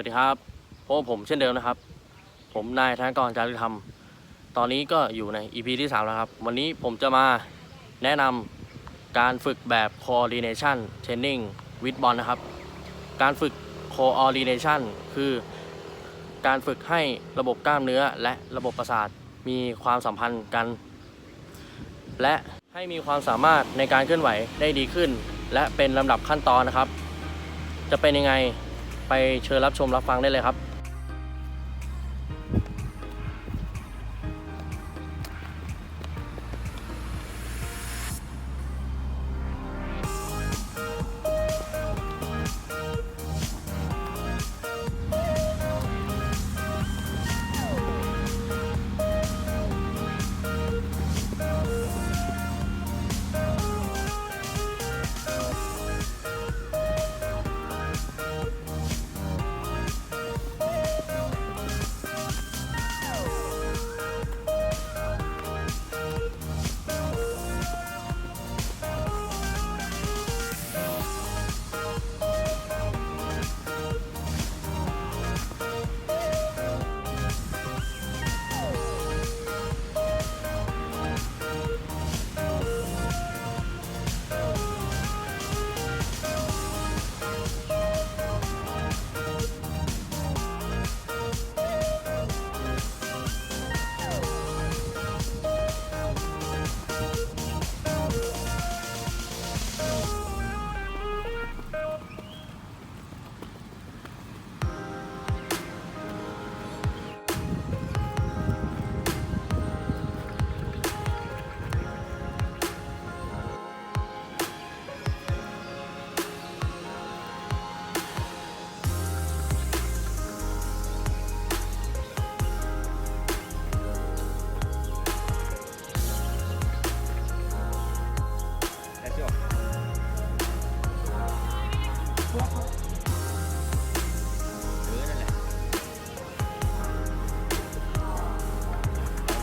วัสดีครับพบผมเช่นเดิมนะครับ ผมนายธนกรจารุธรรม ตอนนี้ก็อยู่ใน EP ที่3แล้วครับ วันนี้ผมจะมาแนะนำการฝึกแบบ coordination training with ball นะครับ การฝึก coordination คือการฝึกให้ระบบกล้ามเนื้อและระบบประสาทมีความสัมพันธ์กัน และให้มีความสามารถในการเคลื่อนไหวได้ดีขึ้น และเป็นลำดับขั้นตอนนะครับ จะเป็นยังไง ไปเชิญรับชมรับฟังได้เลยครับ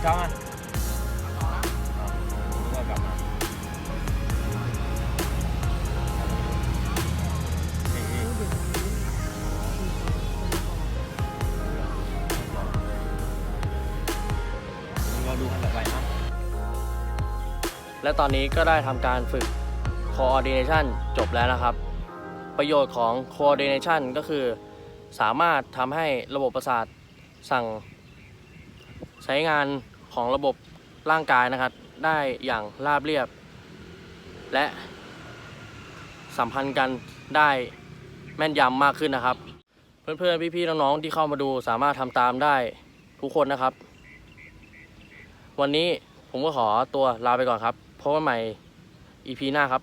เข้ามานึกว่ากลับมาเราดูกันต่อไปนะและตอนนี้ก็ได้ทำการฝึก coordination จบแล้วนะครับ ประโยชน์ของ coordination ก็คือ สามารถทำให้ระบบประสาทสั่ง ใช้งานของระบบร่างกายนะครับ ได้อย่างราบเรียบ และสัมพันธ์กันได้แม่นยำมากขึ้นนะครับ เพื่อนๆ พี่ๆ น้องๆ ที่เข้ามาดูสามารถทำตามได้ทุกคนนะครับ วันนี้ผมก็ขอตัวลาไปก่อนครับพบกันใหม่ EP หน้าครับ